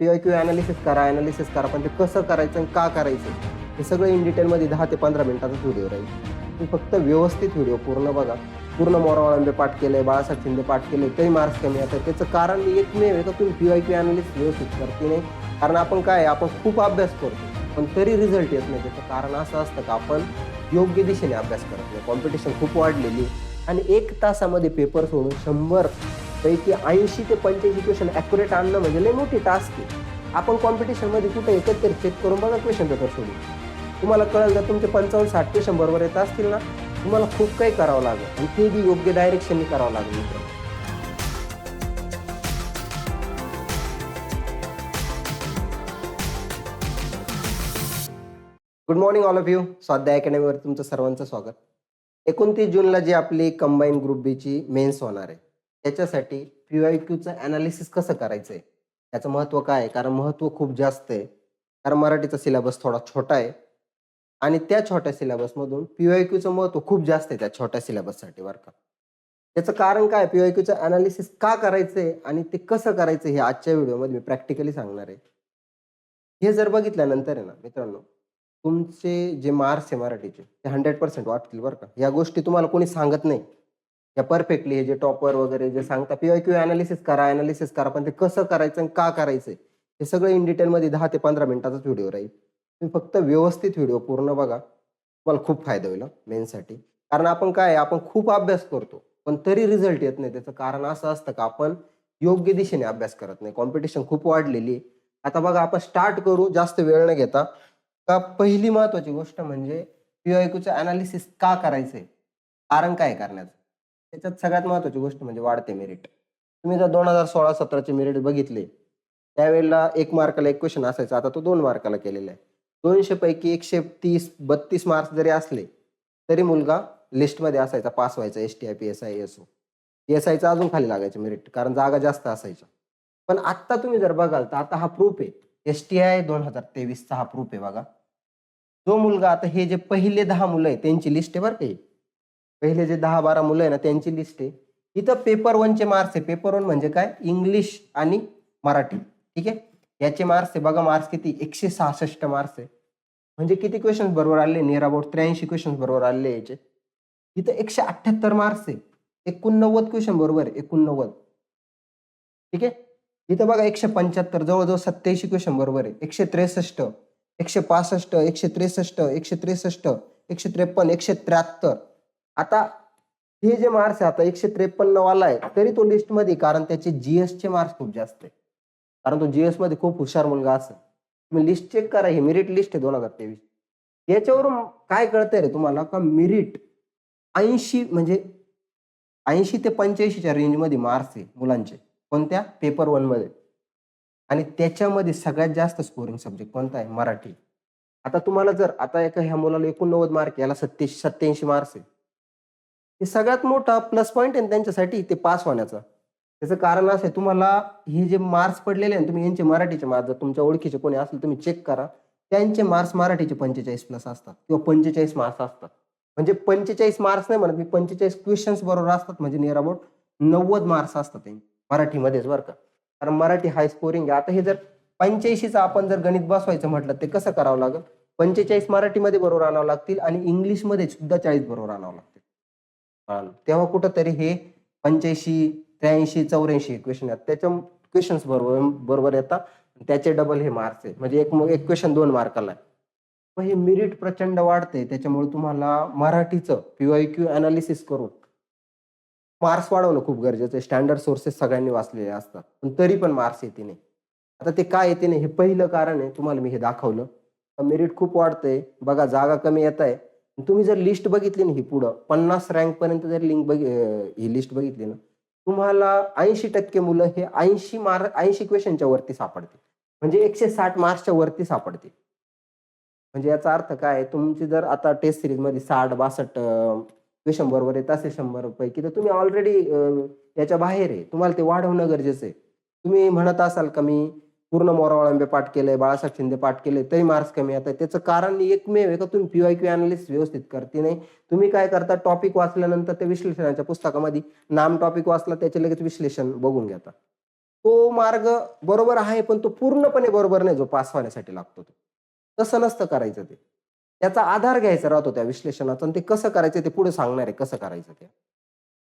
P I Q analysis करा analysis करा पण ते कसं करायचं आणि का करायचं हे सगळं इन डिटेलमध्ये दहा ते पंधरा मिनिटाचाच व्हिडिओ राहील. तुम्ही फक्त व्यवस्थित व्हिडिओ पूर्ण बघा. पूर्ण मोरावळंबे पाठ केलंय बाळासाहेब शिंदे पाठ केले तरी मार्क्स कमी येतात त्याचं कारण एकमेव आहे का तुम्ही पी आय क्यू अनालिसिस व्यवस्थित करते नाही? कारण आपण काय आपण खूप अभ्यास करतो पण तरी रिझल्ट येत नाही. त्याचं कारण असं असतं का आपण योग्य दिशेने अभ्यास करत नाही. कॉम्पिटिशन खूप वाढलेली आणि एक तासामध्ये पेपर सोडून शंभर पैकी ऐंशी ते पंच्याऐंशी क्वेश्चन ॲक्युरेट आणणं म्हणजे लई मोठी टास्क आहे. आपण कॉम्पिटिशनमध्ये कुठे एकत्र चेक करून बघा क्वेश्चन पेपर सोडून. तुम्हाला कळेल जर तुमचे पंचावन्न साठ क्वेश्चन बरोबर येत असतील ना? तुम्हाला खूप काही करावं लागेल. आणि ते बी योग्य डायरेक्शनने करावं लागेल मित्रांनो. Good morning all of you स्वाध्याय अकॅडमीवर तुमचं सर्वांचं स्वागत. एकोणतीस जूनला जी आपली कंबाईन ग्रुप बीची मेन्स होणार आहे. त्याच्यासाठी पी आय क्यूचं अनालिसिस कसं करायचं आहे त्याचं महत्त्व काय आहे? कारण महत्त्व खूप जास्त आहे. कारण मराठीचा सिलेबस थोडा छोटा आहे. आणि त्या छोट्या सिलेबसमधून पी आय क्यूचं महत्त्व खूप जास्त आहे त्या छोट्या सिलेबससाठी बरं का. त्याचं कारण काय पी आय क्यूचं अनालिसिस का करायचं आहे आणि ते कसं करायचं हे आजच्या व्हिडिओमध्ये मी प्रॅक्टिकली सांगणार आहे. हे जर बघितल्यानंतर आहे ना मित्रांनो तुमचे जे मार्क्स आहे मराठीचे ते हंड्रेड पर्सेंट वाटतील बरं का. या गोष्टी तुम्हाला कोणी सांगत नाही. या परफेक्टली हे जे टॉपर वगैरे जे सांगता पी क्यू अनालिसिस करा अनालिसिस करा पण ते कसं करायचं आणि का करायचं हे सगळं इन डिटेलमध्ये दहा ते पंधरा मिनिटाचाच व्हिडिओ राहील. तुम्ही फक्त व्यवस्थित व्हिडिओ पूर्ण बघा. तुम्हाला खूप फायदा होईल मेनसाठी कारण आपण काय आपण खूप अभ्यास करतो पण तरी रिझल्ट येत नाही. त्याचं कारण असं असतं का आपण योग्य दिशेने अभ्यास करत नाही. कॉम्पिटिशन खूप वाढलेली आहे. आता बघा आपण स्टार्ट करू जास्त वेळ न घेता. का पहिली महत्वाची गोष्ट म्हणजे पीआयक्यूचं अनालिसिस का करायचंय? कारण काय करण्याचं? त्याच्यात सगळ्यात महत्वाची गोष्ट म्हणजे वाढते मेरिट तुम्ही जर दोन हजार सोळा सतराचे मेरिट बघितले त्यावेळेला एक मार्काला एक क्वेश्चन असायचा. आता तो दोन मार्काला केलेला आहे. दोनशे पैकी एकशे तीस बत्तीस मार्क्स जरी असले तरी मुलगा लिस्टमध्ये असायचा पास व्हायचा S T I P S I S O S आयचा अजून खाली लागायचं मेरिट कारण जागा जास्त असायच्या. पण आत्ता तुम्ही जर बघाल तर आता हा प्रूफ आहे. एस टी आय दोन हजार तेवीसचा हा प्रूफ आहे बघा. जो मुलगा आता हे जे पहिले दहा मुलं आहे त्यांची लिस्ट आहे बरं का. पहिले जे दहा बारा मुलं आहे ना त्यांची लिस्ट आहे. इथं पेपर वनचे मार्क्स आहे. पेपर वन म्हणजे काय? इंग्लिश आणि मराठी. ठीक आहे? याचे मार्क्स आहे. बघा मार्क्स किती? एकशे सहासष्ट मार्क्स आहे. म्हणजे किती क्वेश्चन बरोबर आले? नियर अबाउट त्र्याऐंशी क्वेश्चन बरोबर आले याचे. इथं एकशे अठ्ठ्याहत्तर मार्क्स आहे. एकोणनव्वद क्वेश्चन बरोबर आहे. एकोणनव्वद. ठीक आहे? इथं बघा एकशे पंच्याहत्तर जवळजवळ सत्याऐंशी क्वेश्चन बरोबर आहे. एकशे त्रेसष्ट एकशे पासष्ट एकशे त्रेसष्ट एकशे त्रेसष्ट एकशे त्रेपन्न एकशे त्र्याहत्तर. आता हे जे मार्क्स आहे आता एकशे त्रेपन्न वाला आहे तरी तो लिस्टमध्ये कारण त्याचे जीएस चे मार्क्स खूप जास्त आहे. कारण तो जीएसमध्ये खूप हुशार मुलगा असेल. तुम्ही लिस्ट चेक करा हे मेरिट लिस्ट आहे दोन हजार तेवीस. याच्यावरून काय कळतंय रे तुम्हाला का मेरिट ऐंशी म्हणजे ऐंशी ते पंच्याऐंशीच्या रेंजमध्ये मार्क्स आहे मुलांचे. कोणत्या? पेपर वनमध्ये. आणि त्याच्यामध्ये सगळ्यात जास्त स्कोरिंग सब्जेक्ट कोणता आहे? मराठी. आता तुम्हाला जर आता एका ह्या मुलाला एकोणनव्वद मार्क याला सत्ते सत्याऐंशी मार्क्स आहे. हे सगळ्यात मोठा प्लस पॉईंट आहे ना त्यांच्यासाठी ते पास होण्याचा. त्याचं कारण असं आहे तुम्हाला हे जे मार्क्स पडलेले आहे ना, तुम्ही यांचे मराठीचे मार्क्स जर तुमच्या ओळखीचे कोणी असेल तुम्ही चेक करा. त्यांचे मार्क्स मराठीचे पंचेचाळीस प्लस असतात किंवा पंचेचाळीस मार्क्स असतात. म्हणजे पंचेचाळीस मार्क्स नाही म्हणत मी पंचेचाळीस क्वेश्चन्स बरोबर असतात म्हणजे नियर अबाउट नव्वद मार्क्स असतात त्यांचे मराठीमध्येच बरं का. कारण मराठी हाय स्कोरिंग आहे. आता हे जर पंच्याऐंशीचं आपण जर गणित बसवायचं म्हटलं ते कसं करावं लागेल? पंचेचाळीस मराठीमध्ये बरोबर आणावं लागतील आणि इंग्लिशमध्ये सुद्धा चाळीस बरोबर आणावं लागतील. तेव्हा कुठंतरी हे पंच्याऐंशी त्र्याऐंशी चौऱ्याऐंशी क्वेश्चन आहेत त्याच्या क्वेश्चन्स बरोबर बरोबर येतात. त्याचे डबल हे मार्क्स आहे म्हणजे एक एक क्वेश्चन दोन मार्काला आहे मग हे मिरिट प्रचंड वाढते त्याच्यामुळे तुम्हाला मराठीचं पीवाय क्यू अनालिसिस करून मार्क्स वाढवणं खूप गरजेचं आहे. स्टँडर्ड सोर्सेस सगळ्यांनी वाचलेले असतात. पण तरी पण मार्क्स येते नाही. आता ते काय येते नाही हे पहिलं कारण आहे. तुम्हाला मी हे दाखवलं. मेरिट खूप वाढतंय. बघा जागा कमी येत आहे. तुम्ही जर लिस्ट बघितली ना ही पुढं पन्नास रँक पर्यंत जर लिंक बघ ही लिस्ट बघितली ना तुम्हाला ऐंशी टक्के मुलं हे ऐंशी मार्क ऐंशी क्वेश्चनच्या वरती सापडतील. म्हणजे एकशे साठ मार्क्सच्या वरती सापडतील. म्हणजे याचा अर्थ काय तुमची जर आता टेस्ट सिरीजमध्ये साठ बासष्ट क्वेश्चन बरोबर येत असेल शंभर पैकी तर तुम्ही ऑलरेडी याच्या बाहेर आहे. तुम्हाला ते वाढवणं गरजेचं आहे. तुम्ही म्हणत असाल का मी पूर्ण मोरावळंबे पाठ केलंय बाळासाहेब शिंदे पाठ केले तरी मार्क्स कमी येतात. त्याचं कारण एकमेव आहे का? तुम्ही पीवाय क्यू अनालिस्ट व्यवस्थित करते नाही. तुम्ही काय करता? टॉपिक वाचल्यानंतर त्या विश्लेषणाच्या पुस्तकामध्ये नाम टॉपिक वाचला त्याचे लगेच विश्लेषण बघून घेता. तो मार्ग बरोबर आहे पण तो पूर्णपणे बरोबर नाही जो पास होण्यासाठी लागतो तो. तसं नसतं करायचं ते. त्याचा आधार घ्यायचा राहतो त्या विश्लेषणाचा आणि ते कसं करायचं ते पुढे सांगणार आहे कसं करायचं ते.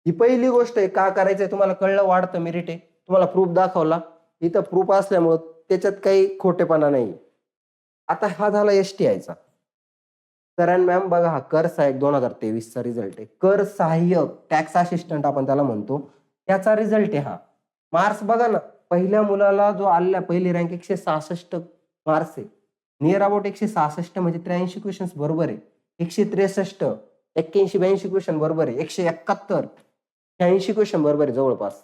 ही पहिली गोष्ट आहे का करायचंय? तुम्हाला कळलं वाढतं मेरिट आहे. तुम्हाला प्रूफ दाखवला. इथं प्रूफ असल्यामुळं त्याच्यात काही खोटेपणा नाही. आता हा झाला एस टी आयचा तर मॅम बघा हा कर सहाय्यक दोन हजार तेवीसचा रिझल्ट आहे. कर सहाय्यक टॅक्स असिस्टंट आपण त्याला म्हणतो त्याचा रिझल्ट आहे हा. मार्क्स बघा ना पहिल्या मुलाला जो आलेला पहिली रँक एकशे सहासष्ट मार्क्स आहे. नियर अबाउट एकशे सहासष्ट म्हणजे त्र्याऐंशी क्वेश्चन्स बरोबर आहे. एकशे त्रेसष्ट एक्क्याऐंशी ब्याऐंशी क्वेश्चन बरोबर आहे. एकशे एकाहत्तर शहाऐंशी क्वेश्चन बरोबर आहे जवळपास.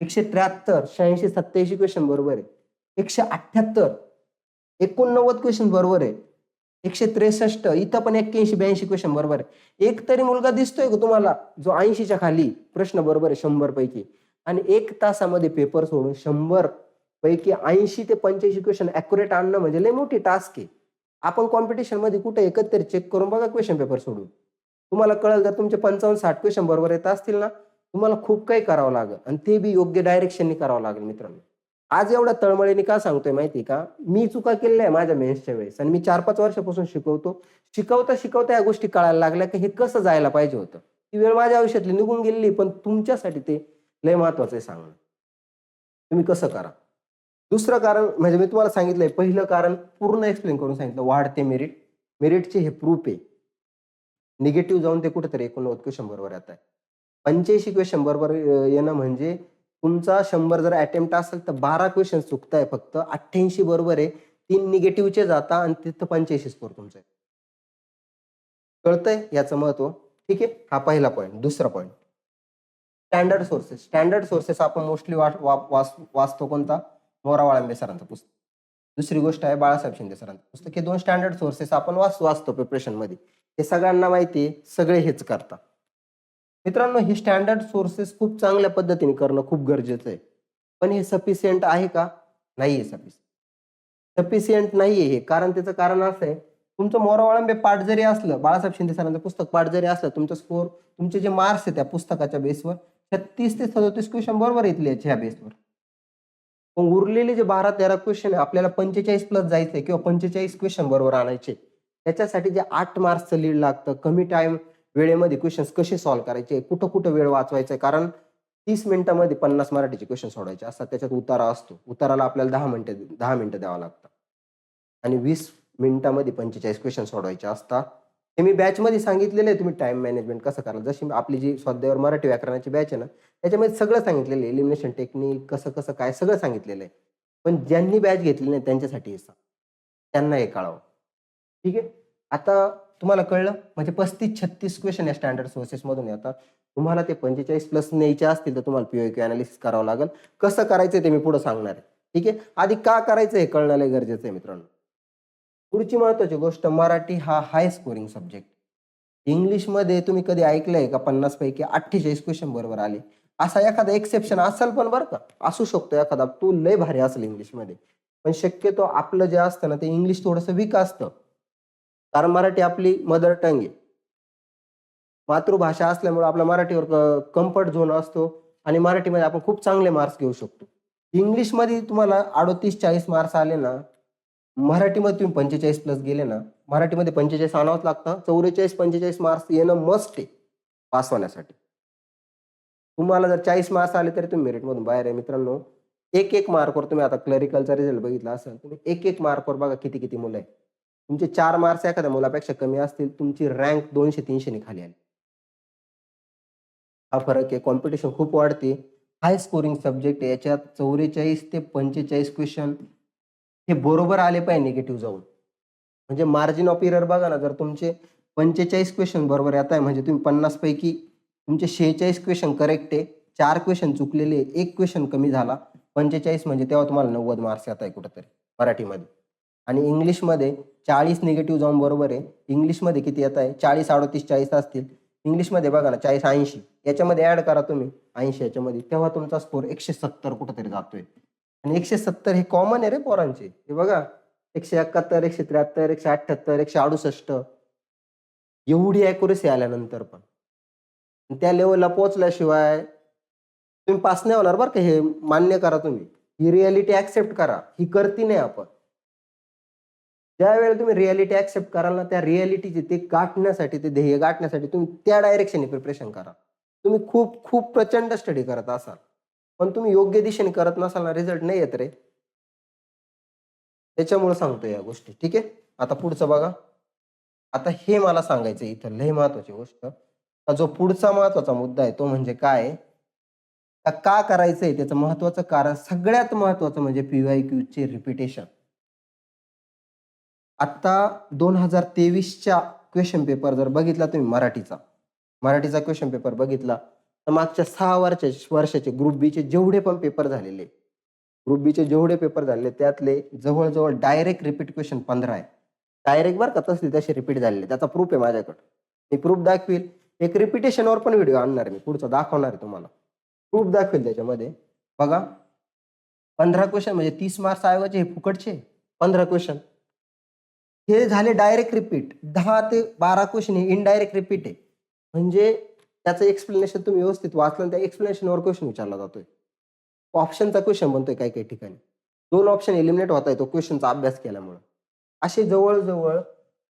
एकशे त्र्याहत्तर शहाऐंशी सत्याऐंशी क्वेश्चन बरोबर आहे. एकशे अठ्ठ्याहत्तर एकोणनव्वद क्वेश्चन बरोबर आहे. एकशे त्रेसष्ट इथं पण एक्क्याऐंशी ब्याऐंशी क्वेश्चन बरोबर आहे. एक तरी मुलगा दिसतोय का तुम्हाला? जो ऐंशीच्या खाली प्रश्न बरोबर आहे शंभर पैकी. आणि एक तासामध्ये पेपर सोडून शंभर पैकी ऐंशी ते पंच्याऐंशी क्वेश्चन अॅक्युरेट आणणं म्हणजे लय मोठी टास्क आहे. आपण कॉम्पिटिशनमध्ये कुठे एकत्र चेक करून बघा क्वेश्चन पेपर सोडून. तुम्हाला कळेल जर तुमचे पंचावन्न साठ क्वेश्चन बरोबर येत असतील ना? तुम्हाला खूप काही करावं लागेल आणि ते बी योग्य डायरेक्शनने करावं लागेल मित्रांनो. आज एवढ्या तळमळीने का सांगतोय माहिती का? मी चुका केलेल्या आहे माझ्या मेन्सच्या वेळेस आणि मी चार पाच वर्षापासून शिकवतो. शिकवता शिकवता या गोष्टी कळायला लागल्या की हे कसं जायला पाहिजे होतं? ती वेळ माझ्या आयुष्यातली निघून गेलेली पण तुमच्यासाठी ते लय महत्वाचं आहे सांगणं. तुम्ही कसं करा? दुसरं कारण म्हणजे मी तुम्हाला सांगितलंय पहिलं कारण पूर्ण एक्सप्लेन करून सांगितलं वाढते मेरिट मेरिटचे हे प्रूफ आहे. निगेटिव्ह जाऊन ते कुठेतरी एकोणनव्वद किंवा शंभरवर येत आहे. पंच्याऐंशी क्वेश्चन बरोबर येणं म्हणजे तुमचा शंभर जर अटेम्प्ट असेल तर बारा क्वेश्चन चुकताय फक्त. अठ्ठ्याऐंशी बरोबर आहे. तीन निगेटिव्हचे जाता आणि तिथं पंच्याऐंशी स्कोर तुमचा. आहे. कळतंय? याचं महत्त्व. ठीक आहे? हा पहिला पॉईंट दुसरा point standard sources standard sources आपण मोस्टली वाचतो कोणता? मोरा वाळंबे सरांचं पुस्तक. दुसरी गोष्ट आहे बाळासाहेब शिंदे सरांचं पुस्तक. हे दोन स्टँडर्ड सोर्सेस आपण वाच वाचतो प्रिपरेशनमध्ये हे सगळ्यांना माहिती आहे. सगळे हेच करतात. मित्रांनो हे स्टँडर्ड सोर्सेस खूप चांगल्या पद्धतीने करणं खूप गरजेचं आहे. पण हे सफिशियंट आहे का? नाही आहे सफिशियंट सफिशियंट नाही आहे हे. कारण त्याचं कारण असं आहे तुमचं मोरावाळंबे पाठ जरी असलं बाळासाहेब शिंदे सरांचं पुस्तक पाठ जरी असलं तुमचं स्कोर तुमचे जे मार्क्स आहे त्या पुस्तकाच्या बेसवर छत्तीस ते सदोतीस क्वेश्चन बरोबर येतले ह्या बेसवर पण उरलेले जे बारा तेरा क्वेश्चन आहे आपल्याला पंचेचाळीस प्लस जायचंय किंवा पंचेचाळीस क्वेश्चन बरोबर आणायचे. त्याच्यासाठी जे आठ मार्क्सचं लीड लागतं कमी टाइम वेळेमध्ये क्वेश्चन्स कसे सॉल्व्ह करायचे? कुठं कुठं वेळ वाचवायचा आहे? कारण तीस मिनिटामध्ये पन्नास मराठीचे क्वेश्चन सोडायचे असतात त्याच्यात उतारा असतो. उताराला आपल्याला दहा मिनटं दहा मिनटं द्यावं लागतं. आणि वीस मिनिटामध्ये पंचेचाळीस क्वेश्चन सोडवायचे असतात. हे मी बॅचमध्ये सांगितलेलं आहे. तुम्ही टाइम मॅनेजमेंट कसं कराल? जशी आपली जी स्वाध्यावर मराठी व्याकरणाची बॅच आहे ना त्याच्यामध्ये सगळं सांगितलेलं आहे. एलिमिनेशन टेक्निक कसं कसं काय सगळं सांगितलेलं आहे. पण ज्यांनी बॅच घेतली नाही त्यांच्यासाठी हे सांग त्यांना हे कळावं. ठीक आहे? आता तुम्हाला कळलं? म्हणजे पस्तीस छत्तीस क्वेश्चन या स्टँडर्ड सोर्सेसमधून येतात. तुम्हाला ते पंचेचाळीस प्लस न्यायचे असतील तर तुम्हाला पीओ क्यू अनालिसिस करावं लागेल. कसं करायचं ते मी पुढे सांगणार आहे. ठीक आहे? आधी का करायचं हे कळणं लय गरजेचं आहे मित्रांनो. पुढची महत्वाची गोष्ट मराठी हा हाय स्कोरिंग सब्जेक्ट इंग्लिशमध्ये तुम्ही कधी ऐकलंय का पन्नास पैकी अठ्ठेचाळीस क्वेश्चन बरोबर आले? असा एखादा एक्सेप्शन असेल पण बरं का? असू शकतो एखादा. तू लय भारी असेल इंग्लिशमध्ये पण शक्यतो आपलं जे असतं ना ते इंग्लिश थोडंसं वीक असतं. कारण मराठी आपली मदर टंग आहे. मातृभाषा असल्यामुळे आपला मराठीवर कम्फर्ट झोन असतो आणि मराठीमध्ये आपण खूप चांगले मार्क्स घेऊ शकतो. इंग्लिशमध्ये तुम्हाला अडोतीस चाळीस मार्क्स आले ना मराठीमध्ये तुम्ही पंचेचाळीस प्लस गेले ना मराठीमध्ये पंचेचाळीस आणावंच लागतं. चौवेचाळीस पंचेचाळीस मार्क्स येणं मस्ट आहे पास होण्यासाठी. तुम्हाला जर चाळीस मार्क्स आले तरी तुम्ही मेरिटमधून बाहेर आहे मित्रांनो. एक एक मार्कवर तुम्ही आता क्लरिकलचा रिझल्ट बघितला असेल तुम्ही एक एक मार्कवर बघा किती किती मुलं आहे तुमचे चार मार्क्स एखाद्या मुलापेक्षा कमी असतील तुमची रँक दोनशे तीनशेने खाली आली. हा फरक आहे. कॉम्पिटिशन खूप वाढते. हाय स्कोरिंग सब्जेक्ट आहे. याच्यात चौवेचाळीस ते पंचेचाळीस क्वेश्चन हे बरोबर आले पाहिजे निगेटिव्ह जाऊन. म्हणजे मार्जिन ऑफ इरर बघा ना जर तुमचे पंचेचाळीस क्वेश्चन बरोबर येत आहे म्हणजे तुम्ही पन्नासपैकी तुमचे शेहेचाळीस क्वेश्चन करेक्ट आहे. चार क्वेश्चन चुकलेले एक क्वेश्चन कमी झाला. पंचेचाळीस म्हणजे तेव्हा तुम्हाला नव्वद मार्क्स येत आहे कुठंतरी मराठीमध्ये. आणि इंग्लिशमध्ये चाळीस निगेटिव्ह जाऊन बरोबर आहे. इंग्लिशमध्ये किती येत आहे? चाळीस अडतीस चाळीस असतील. इंग्लिशमध्ये बघा ना चाळीस ऐंशी. याच्यामध्ये ऍड करा तुम्ही. ऐंशी याच्यामध्ये. तेव्हा तुमचा स्कोर एकशे सत्तर कुठंतरी जातोय. आणि एकशे सत्तर हे कॉमन आहे रे पोरांचे. हे बघा. एकशे एकाहत्तर एकशे त्र्याहत्तर एकशे अठ्ठ्याहत्तर एकशे अडुसष्ट. एवढी ॲक्युरेसी आल्यानंतर पण. त्या लेवलला पोहोचल्याशिवाय तुम्ही पास नाही होणार बरं का. हे मान्य करा तुम्ही. ही रियालिटी ॲक्सेप्ट करा. ही करती नाही आपण. ज्या वेळेला तुम्ही रियालिटी ऍक्सेप्ट कराल ना त्या रियालिटीचे ते गाठण्यासाठी ते ध्येय गाठण्यासाठी तुम्ही त्या डायरेक्शनने प्रिपरेशन करा. तुम्ही खूप खूप प्रचंड स्टडी करत असाल. पण तुम्ही योग्य दिशेने करत नसाल ना रिझल्ट नाही येत रे. त्याच्यामुळे सांगतो या गोष्टी ठीक आहे? आता पुढचं बघा. आता हे मला सांगायचं इथं लय महत्वाची गोष्ट. जो पुढचा महत्त्वाचा मुद्दा आहे तो म्हणजे काय? का करायचंय? त्याचं महत्वाचं कारण सगळ्यात महत्वाचं म्हणजे पीवाय क्यू चे रिपिटेशन आता दोन हजार तेवीसच्या क्वेश्चन पेपर जर बघितला तुम्ही मराठीचा मराठीचा क्वेश्चन पेपर बघितला तर मागच्या सहा वर्षा वर्षाचे ग्रुप बीचे जेवढे पण पेपर झालेले ग्रुप बीचे जेवढे पेपर झालेले त्यातले जवळजवळ डायरेक्ट रिपीट क्वेश्चन पंधरा आहे. डायरेक्ट बरं का तसले तसे रिपीट झालेले त्याचा प्रूफ आहे माझ्याकडे. मी प्रूफ दाखवील. एक रिपिटेशनवर पण व्हिडिओ आणणार मी. पुढचा दाखवणार आहे तुम्हाला. प्रूफ दाखवेल त्याच्यामध्ये. बघा. पंधरा क्वेश्चन म्हणजे तीस मार्क्स आयोगाचे हे फुकटचे. पंधरा क्वेश्चन हे झाले डायरेक्ट रिपीट दहा ते बारा क्वेश्चन हे इनडायरेक्ट रिपीट आहे. म्हणजे त्याचं एक्सप्लेनेशन तुम्ही व्यवस्थित वाचलं त्या एक्सप्लेनेशनवर क्वेश्चन विचारला जातोय. ऑप्शनचा क्वेश्चन बनतोय काही काही ठिकाणी. दोन ऑप्शन एलिमिनेट होता येतो क्वेश्चनचा अभ्यास केल्यामुळे. असे जवळजवळ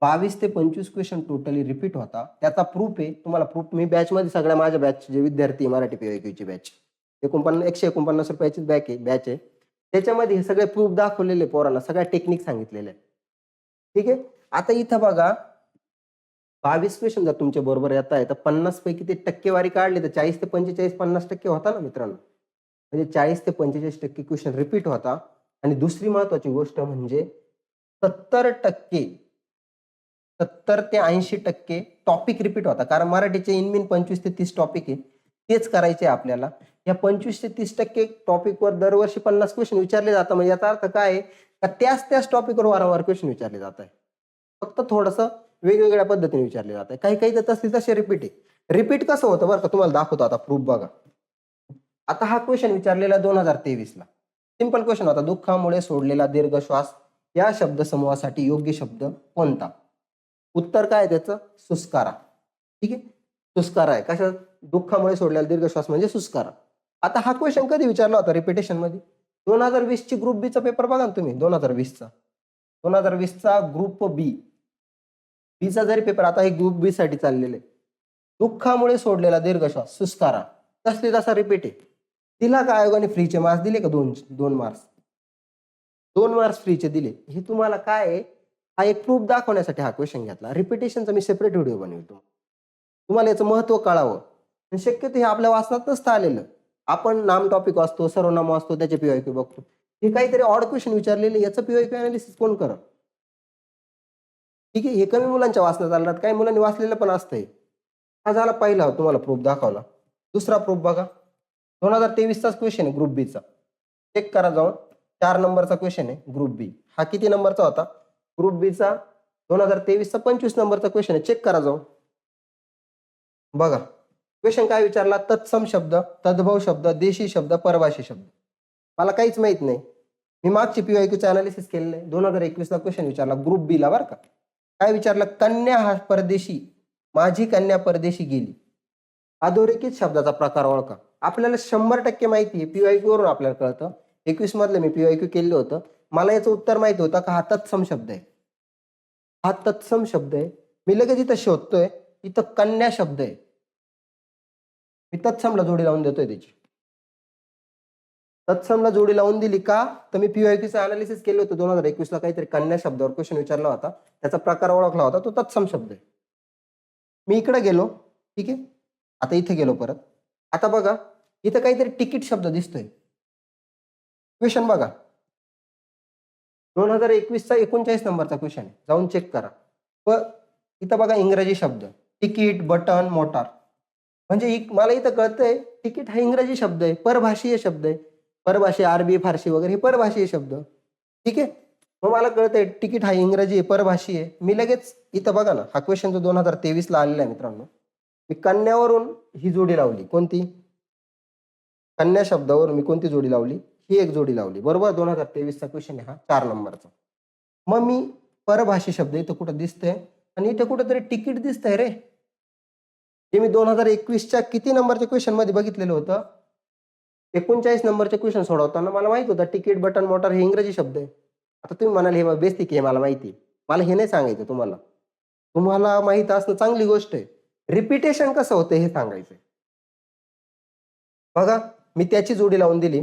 बावीस ते पंचवीस क्वेश्चन टोटली रिपीट होता. त्याचा प्रूफ आहे तुम्हाला प्रूफ मी बॅचमध्ये सगळ्या माझ्या बॅचचे जे विद्यार्थी आहे, मराठी पीवायक्यूची बॅच एकोणपन्नास एकशे एकोणपन्नास रुपयाचीच बॅक आहे बॅच आहे. त्याच्यामध्ये हे सगळे प्रूफ दाखवलेले पोरांना सगळ्या टेक्निक सांगितलेल्या आहेत. ठीक आहे? आता इथं बघा बावीस क्वेश्चन जर तुमच्या बरोबर येत आहे तर पन्नास पैकी ते टक्केवारी काढली तर चाळीस ते पंचेचाळीस पन्नास टक्के होता ना मित्रांनो? म्हणजे चाळीस ते पंचेचाळीस टक्के क्वेश्चन रिपीट होता. आणि दुसरी महत्वाची गोष्ट म्हणजे सत्तर टक्के सत्तर ते ऐंशी टक्के टॉपिक रिपीट होता. कारण मराठीचे इनमिन पंचवीस ते तीस टॉपिक आहे. तेच करायचे आपल्याला. या पंचवीस ते तीस टक्के टॉपिकवर दरवर्षी पन्नास क्वेश्चन विचारले जातात. म्हणजे याचा अर्थ काय आहे? का त्याच त्याच टॉपिकवर वारंवार क्वेश्चन विचारले जात आहे. फक्त थोडंसं वेगवेगळ्या पद्धतीने विचारले जात आहे. काही काही तर तसे तसे रिपीट आहे. रिपीट कसं होतं बरं का? तुम्हाला दाखवतो आता प्रूफ बघा. आता हा क्वेश्चन विचारलेला दोन हजार तेवीसला. सिंपल क्वेश्चन होता. दुःखामुळे सोडलेला दीर्घ श्वास या शब्दसमूहासाठी योग्य शब्द कोणता? उत्तर काय आहे त्याचं? सुस्कारा. ठीक आहे? सुस्कारा आहे. कशा? दुःखामुळे सोडलेला दीर्घ श्वास म्हणजे सुस्कारा. आता हा क्वेश्चन कधी विचारला होता रिपिटेशनमध्ये? दोन हजार वीसची ग्रुप बीचा पेपर बघा ना तुम्ही दोन हजार वीसचा दोन हजार वीसचा ग्रुप बी बीचा जरी पेपर आता हे ग्रुप बी साठी चाललेले. दुःखामुळे सोडलेला दीर्घश्वास सुस्कारा. तसले तसा रिपीट आहे? तिला का आयोगाने फ्रीचे मार्क्स दिले का दोन दोन मार्क्स दोन मार्क्स फ्रीचे दिले. हे तुम्हाला काय आहे? हा एक प्रूफ दाखवण्यासाठी हा क्वेश्चन घेतला. रिपिटेशनचा मी सेपरेट व्हिडिओ बनवतो तुम्हाला. याचं महत्त्व कळावं. आणि शक्यतो हे आपल्या वाचनात नसतं आलेलं. आपण नाम टॉपिक वाचतो सर्वनाम असतो त्याचे पीवायक्यू बघतो. हे काहीतरी ऑड क्वेश्चन विचारलेले याचं पीवायक्यू अनालिसिस कोण करत ठीक आहे हे कमी मुलांच्या वाचण्यात आलं काही मुलांनी वाचलेलं पण असतंय. हा झाला पहिला तुम्हाला प्रूफ दाखवला. दुसरा प्रूफ बघा. दोन हजार तेवीसचाच क्वेश्चन आहे ग्रुप बीचा चेक करा जाऊन. चार नंबरचा क्वेश्चन आहे ग्रुप बी हा किती नंबरचा होता? ग्रुप बीचा दोन हजार तेवीसचा पंचवीस नंबरचा क्वेश्चन आहे. चेक करा जाऊन. बघा. क्वेश्चन काय विचारला? तत्सम शब्द तद्भव शब्द देशी शब्द परभाषी शब्द. मला काहीच माहीत नाही. मी मागची पीवायक्यूचं अनालिसिस केलेलं आहे. दोन हजार एकवीसला क्वेश्चन विचारला. ग्रुप बीला बरं का? काय विचारलं? कन्या हा परदेशी. माझी कन्या परदेशी गेली. अधोरेखित शब्दाचा प्रकार ओळखा. आपल्याला शंभर टक्के माहिती आहे. पीवायक्यू वरून आपल्याला कळतं. एकवीस मधलं मी पीवायक्यू केलं होतं. मला याचं उत्तर माहिती होतं का हा तत्सम शब्द आहे. हा तत्सम शब्द आहे. मी लगेच इथं शोधतोय. इथं कन्या शब्द आहे. मी तत्समला जोडी लावून देतोय त्याची. तत्समला जोडी लावून दिली का? तर मी पीवायक्यूचं अनालिसिस केलं होतं दोन हजार एकवीसला काहीतरी कन्या शब्दावर क्वेश्चन विचारला होता. त्याचा प्रकार ओळखला होता. तो तत्सम शब्द आहे. मी इकडे गेलो. ठीक आहे? आता इथे गेलो परत. आता बघा इथं काहीतरी तिकीट शब्द दिसतोय. क्वेश्चन बघा. दोन हजार एकवीसचा एकोणचाळीस नंबरचा क्वेश्चन आहे. जाऊन चेक करा. व इथं बघा इंग्रजी शब्द. Ticket button motor. म्हणजे इ- मला इथं कळतंय तिकीट हा इंग्रजी शब्द आहे परभाषीय शब्द आहे. परभाषी अरबी फारसी वगैरे हे परभाषीय शब्द. ठीक आहे? मग मला कळतंय तिकीट हा इंग्रजी आहे परभाषी आहे. मी लगेच इथं बघा ना हा क्वेश्चन जो दोन हजार तेवीसला आलेला आहे मित्रांनो मी कन्यावरून ही जोडी लावली. कोणती? कन्या शब्दावरून मी कोणती जोडी लावली? ही एक जोडी लावली. बरोबर? दोन हजार तेवीसचा क्वेश्चन आहे हा चार नंबरचा. मग मी परभाषी शब्द इथं कुठं दिसतंय? आणि इथं कुठंतरी तिकीट दिसतंय रे. हे मी दोन हजार एकवीसच्या किती नंबरच्या क्वेश्चनमध्ये बघितलेलं होतं? एकोणचाळीस नंबरचे क्वेश्चन सोडवताना मला माहीत होतं तिकीट बटन मोटर हे इंग्रजी शब्द आहे. आता तुम्ही म्हणाल हे बेसिक आहे मला माहिती मला हे नाही सांगायचं तुम्हाला. तुम्हाला माहीत असणं चांगली गोष्ट आहे. रिपिटेशन कसं होतं हे सांगायचं बघा मी त्याची जोडी लावून दिली.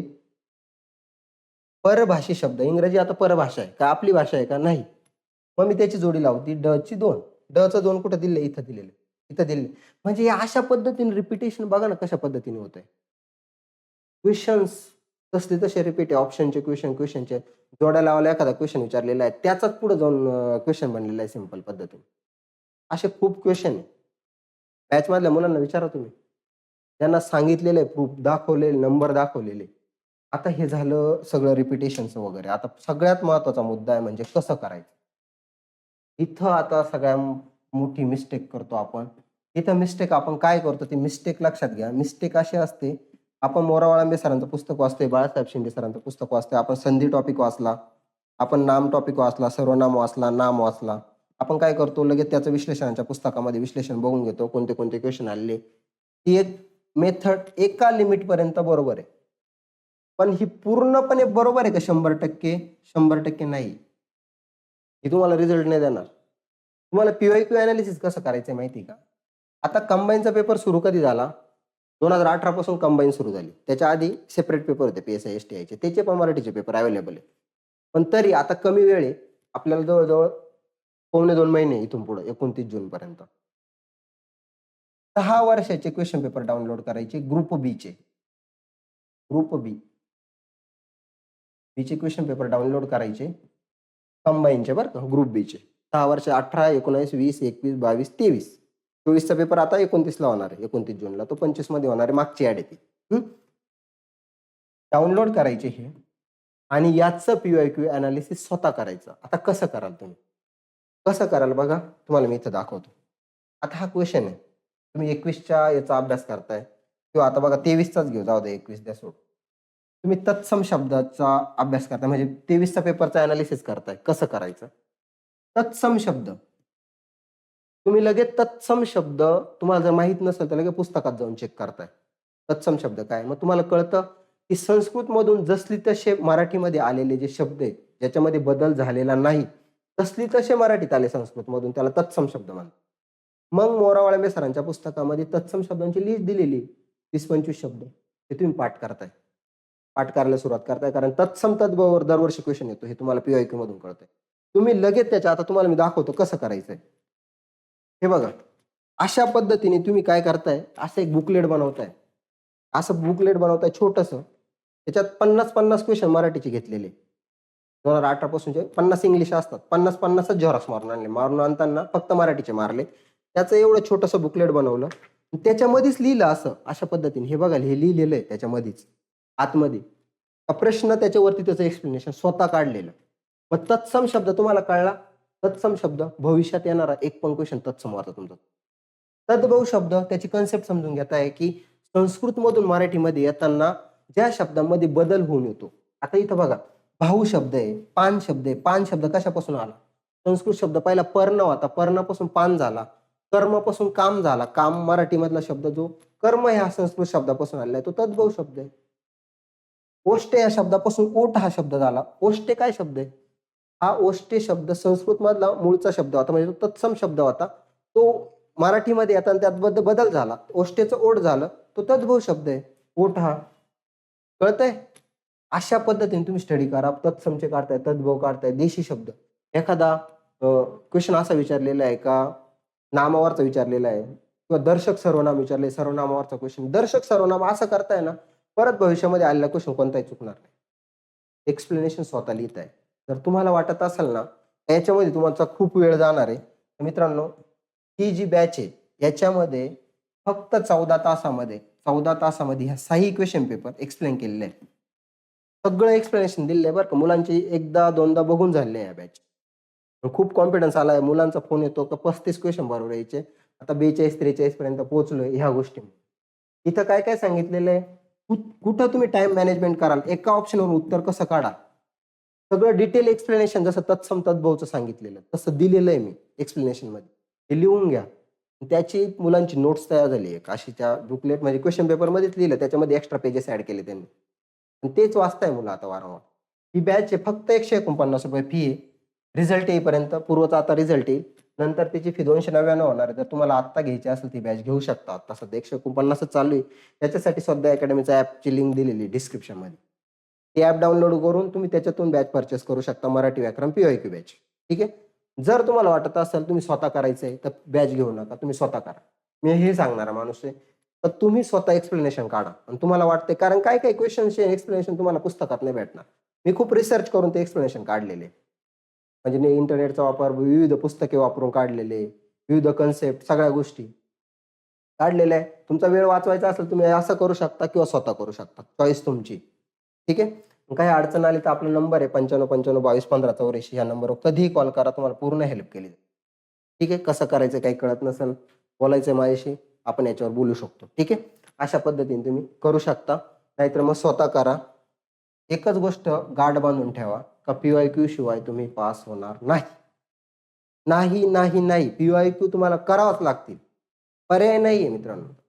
परभाषी शब्द. इंग्रजी आता परभाषा आहे. का आपली भाषा आहे का? नाही. मग मी त्याची जोडी लावती ड ची दोन. ड चं दोन कुठं दिले इथं दिलेले इथं दिले म्हणजे हे अशा पद्धतीने रिपिटेशन बघा ना कशा पद्धतीने होत आहे क्वेश्चन्स तसले तसे रिपीट आहे. ऑप्शनचे क्वेश्चन क्वेश्चनचे जोड्या लावायला एखादा क्वेश्चन विचारलेला आहे. त्याचाच पुढे जाऊन क्वेश्चन बनलेला आहे सिंपल पद्धतीने. असे खूप क्वेश्चन आहे. बॅचमधल्या मुलांना विचारा तुम्ही. त्यांना सांगितलेलं आहे प्रूफ दाखवलेले नंबर दाखवलेले. आता हे झालं सगळं रिपिटेशनचं वगैरे. आता सगळ्यात महत्त्वाचा मुद्दा आहे म्हणजे कसं करायचं? इथं आता सगळ्या मोठी मिस्टेक करतो आपण. इथं मिस्टेक आपण काय करतो ती मिस्टेक लक्षात घ्या. मिस्टेक अशी असते आपण मोरावाळांबे सरांचं पुस्तक वाचतोय बाळासाहेब शिंदे सरांचं पुस्तक वाचतोय आपण संधी टॉपिक वाचला आपण नाम टॉपिक वाचला सर्वनाम वाचला नाम वाचला. आपण काय करतो लगेच त्याचं विश्लेषणाच्या पुस्तकामध्ये विश्लेषण बघून घेतो कोणते कोणते क्वेश्चन आले ती एक मेथड एका लिमिट पर्यंत बरोबर आहे. पण ही पूर्णपणे बरोबर आहे का शंभर टक्के? शंभर टक्के नाही. ही तुम्हाला रिझल्ट नाही देणार. तुम्हाला पीवाय क्यू अनालिसिस कसं करायचं आहे माहिती आहे का? आता कंबाईनचा पेपर सुरू कधी झाला? दोन हजार अठरा पासून कंबाईन सुरू झाली. त्याच्या आधी सेपरेट पेपर होते P S I S T आयचे त्याचे पण मराठीचे पेपर अवेलेबल आहे पण तरी आता कमी वेळ आहे. आपल्याला जवळजवळ पावणे दोन महिने इथून पुढे एकोणतीस जून पर्यंत. वर्षाचे क्वेश्चन पेपर डाउनलोड करायचे ग्रुप बीचे ग्रुप बी बीचे क्वेश्चन पेपर डाउनलोड करायचे. कंबाईनचे बरं का ग्रुप बीचे दहा वर्ष अठरा एकोणावीस वीस एकवीस बावीस तेवीस. चोवीसचा पेपर आता एकोणतीसला होणार आहे एकोणतीस जूनला. तो पंचवीसमध्ये होणार आहे मागची ॲड येते डाउनलोड करायचे हे आणि याचं पी आय क्यू अनालिसिस स्वतः करायचं. आता कसं कराल तुम्ही? कसं कराल बघा? तुम्हाला मी इथं दाखवतो. आता हा क्वेश्चन आहे. तुम्ही एकवीसच्या याचा अभ्यास करताय. किंवा आता बघा तेवीसचाच घेऊ. जाऊ दे एकवीस द्या सोड. तुम्ही तत्सम शब्दाचा अभ्यास करताय. म्हणजे तेवीसचा पेपरचा अनालिसिस करताय. कसं करायचं? तत्सम शब्द. तुम्ही लगेच तत्सम शब्द तुम्हाला जर माहीत नसेल तर लगेच पुस्तकात जाऊन चेक करताय. तत्सम शब्द काय? मग तुम्हाला कळतं की संस्कृत मधून जसली तसे मराठीमध्ये आलेले जे शब्द आहेत ज्याच्यामध्ये बदल झालेला नाही तसली तसे मराठीत आले संस्कृत मधून त्याला तत्सम शब्द म्हणतात. मग मोरावाळंबे सरांच्या पुस्तकामध्ये तत्सम शब्दांची लिस्ट दिलेली वीस पंचवीस शब्द ते तुम्ही पाठ करताय. पाठ करायला सुरुवात करताय कारण तत्सम तद्भवर दरवर्षी क्वेश्चन येतो हे तुम्हाला पीआयक्यू मधून कळतंय. तुम्ही लगेच त्याच्या आता तुम्हाला मी दाखवतो कसं करायचंय. हे बघा अशा पद्धतीने तुम्ही काय करताय असं एक बुकलेट बनवताय. असं बुकलेट बनवताय छोटस. त्याच्यात पन्नास पन्नास क्वेश्चन मराठीचे घेतलेले. दोन हजार अठरा पासूनचे पन्नास इंग्लिश असतात. पन्नास पन्नासच झेरॉक्स मारून आणले. मारून आणताना फक्त मराठीचे मारले. त्याचं एवढं छोटंसं बुकलेट बनवलं. त्याच्यामध्येच लिहिलं असं अशा पद्धतीने. हे बघा हे लिहिलेलं आहे त्याच्यामध्येच. आतमध्ये. प्रश्न त्याच्यावरती त्याचं एक्सप्लेनेशन स्वतः काढलेलं. मग तत्सम शब्द तुम्हाला कळला? तत्सम शब्द भविष्यात येणारा एक पण क्वेश्चन तत्सम वाचा तुमचा. तद्भव शब्द त्याची कन्सेप्ट समजून घेत आहे की संस्कृत मधून मराठीमध्ये येताना ज्या शब्दांमध्ये बदल होऊन येतो. आता इथं बघा भाऊ शब्द आहे पान शब्द आहे. पान शब्द कशापासून आला? संस्कृत शब्द पहिला पर्ण होता पर्णापासून पान झाला कर्मापासून काम झाला. काम मराठीमधला शब्द जो कर्म ह्या संस्कृत शब्दापासून आलेला आहे तो तद्भव शब्द आहे. ओष्टे या शब्दापासून ओट हा शब्द झाला. ओष्टे काय शब्द आहे? हा ओष्टे शब्द संस्कृत मधला मूळचा शब्द होता म्हणजे तो तत्सम शब्द होता. तो मराठीमध्ये येताना त्यात बद- बदल झाला. ओष्टेचं ओढ झालं. तो तद्भव शब्द आहे. ओठ हा. कळतंय? अशा पद्धतीने तुम्ही स्टडी करा. तत्समचे काढताय तद्भव काढताय देशी शब्द. एखादा क्वेश्चन असा विचारलेला आहे का? नामावरचा विचारलेला आहे. किंवा दर्शक सर्वनाम विचारले सर्वनामावरचा क्वेश्चन दर्शक सर्वनाम असं करताय ना परत भविष्यामध्ये आलेला क्वेश्चन कोणताही चुकणार नाही. एक्सप्लेनेशन स्वतः लिहित आहे जर तुम्हाला वाटत असेल ना याच्यामध्ये तुमचा खूप वेळ जाणार आहे. तर मित्रांनो ही जी बॅच आहे याच्यामध्ये फक्त चौदा तासामध्ये चौदा तासामध्ये ह्या सहा क्वेश्चन पेपर एक्सप्लेन केलेले आहेत. सगळं एक्सप्लेनेशन दिले बरं का. मुलांची एकदा दोनदा बघून झाले या बॅच खूप कॉन्फिडन्स आलाय. मुलांचा फोन येतो का पस्तीस क्वेश्चन बरोबर यायचे. आता बेचाळीस त्रेचाळीस पर्यंत पोहोचलोय ह्या गोष्टी इथं काय काय सांगितलेलं आहे? कुठं तुम्ही टाइम मॅनेजमेंट कराल? एका ऑप्शनवर उत्तर कसं काढा सगळं डिटेल एक्सप्लेनेशन जसं तत्सम तद्भवचं सांगितलेलं तसं दिलेलं आहे मी एक्सप्लेनेशनमध्ये. हे लिहून घ्या. त्याची मुलांची नोट्स तयार झाली आहे अशी त्या बुकलेट म्हणजे क्वेश्चन पेपरमध्येच लिहिलं. त्याच्यामध्ये एक्स्ट्रा पेजेस ऍड केले त्यांनी. आणि तेच वाचताय मुलं आता वारंवार. ही बॅच आहे फक्त एकशे एकोणपन्नास रुपये फी आहे. रिझल्ट येईपर्यंत पूर्वचा आता रिझल्ट येईल. नंतर त्याची फी दोनशे नव्याण्णव होणार आहे. जर तुम्हाला आत्ता घ्यायची असेल ती बॅच घेऊ शकता. आत्ता सध्या एकशे एकोणपन्नासच चालू आहे. त्याच्यासाठी सध्या अकॅडमीचा ॲपची लिंक दिलेली डिस्क्रिप्शनमध्ये ते ॲप डाउनलोड करून तुम्ही त्याच्यातून बॅच परचेस करू शकता मराठी व्याकरण पी क्यू बॅच ठीक आहे? जर तुम्हाला वाटत असेल तुम्ही स्वतः करायचं आहे तर बॅच घेऊ नका. तुम्ही स्वतः करा. मी हे सांगणार माणूस आहे तर तुम्ही स्वतः एक्सप्लेनेशन काढा. आणि तुम्हाला वाटते कारण काय काय क्वेश्चनचे एक्सप्लेनेशन तुम्हाला पुस्तकात नाही भेटणार. मी खूप रिसर्च करून ते एक्सप्लेनेशन काढलेले. म्हणजे मी इंटरनेटचा वापर विविध पुस्तके वापरून काढलेले विविध कन्सेप्ट सगळ्या गोष्टी. काढलेल्या आहे. तुमचा वेळ वाचवायचा असेल तुम्ही असं करू शकता किंवा स्वतः करू शकता. चॉईस तुमची. ठीक आहे? काही अडचण आली तर आपला नंबर आहे पंच्याण्णव पंच्याण्णव बावीस पंधरा चौऱ्याऐंशी ह्या नंबरवर कधीही कॉल करा तुम्हाला पूर्ण हेल्प केली जाईल. ठीक आहे? कसं करायचं काही कळत नसेल बोलायचं माझ्याशी आपण याच्यावर बोलू शकतो. ठीक आहे? अशा पद्धतीने तुम्ही करू शकता. नाहीतर मग स्वतः करा. एकच गोष्ट गाठ बांधून ठेवा. का पी क्यू शिवाय तुम्ही पास होणार नाही. नाही नाही नाही. पी क्यू तुम्हाला करावाच लागतील. पर्याय नाही आहे मित्रांनो.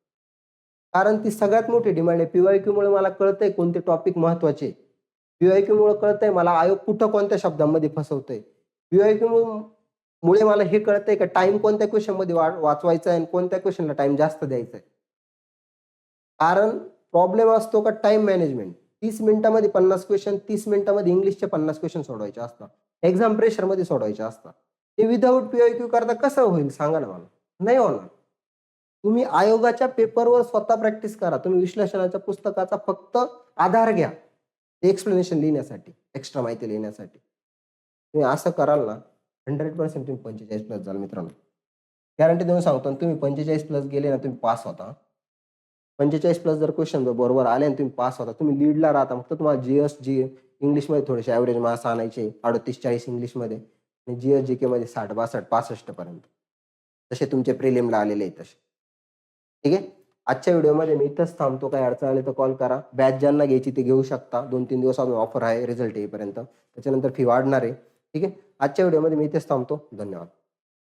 कारण ती सगळ्यात मोठी डिमांड आहे. पीवाय क्यू मुळे मला कळतंय कोणते टॉपिक महत्त्वाचे. पीवाय क्यू मुळे कळतंय मला आयोग कुठं कोणत्या शब्दांमध्ये फसवतोय. पीवाय क्यू मुळे मला हे कळतंय का टाइम कोणत्या क्वेश्चनमध्ये वाचवायचा आहे आणि कोणत्या क्वेश्चनला टाइम जास्त द्यायचा आहे. कारण प्रॉब्लेम असतो का टाइम मॅनेजमेंट तीस मिनिटामध्ये पन्नास क्वेश्चन तीस मिनिटामध्ये इंग्लिशचे पन्नास क्वेश्चन सोडवायचे असतात. एक्झाम प्रेशरमध्ये सोडवायचे असतात. ते विदाऊट पीआय क्यू करता कसं होईल सांगा ना मला. नाही होणार. तुम्ही आयोगाच्या पेपरवर स्वतः प्रॅक्टिस करा. तुम्ही विश्लेषणाच्या पुस्तकाचा फक्त आधार घ्या. एक्सप्लेनेशन लिहिण्यासाठी एक्स्ट्रा माहिती लिहिण्यासाठी. तुम्ही असं कराल ना हंड्रेड पर्सेंट तुम्ही पंचेचाळीस प्लस जाल मित्रांनो. गॅरंटी देऊन सांगतो तुम्ही पंचेचाळीस प्लस गेले ना तुम्ही पास होता. पंचेचाळीस प्लस जर क्वेश्चन बरोबर आले आणि तुम्ही पास होता तुम्ही लीडला राहता फक्त तुम्हाला जी एस जी इंग्लिशमध्ये थोडेसे ॲव्हरेज मार्क्स आणायचे अडतीस चाळीस इंग्लिशमध्ये आणि जी एस जी केमध्ये साठ बासष्ट पासष्टपर्यंत तसे तुमचे प्रिलिमला आलेले आहेत तसे. ठीक आहे? आजच्या व्हिडिओमध्ये मी इथंच थांबतो. काही अडचण आली तर कॉल करा. बॅच ज्यांना घ्यायची ते घेऊ शकता. दोन तीन दिवस अजून ऑफर आहे. रिझल्ट येईपर्यंत. त्याच्यानंतर फी वाढणार आहे. ठीक आहे? आजच्या व्हिडिओमध्ये मी इथेच थांबतो. धन्यवाद.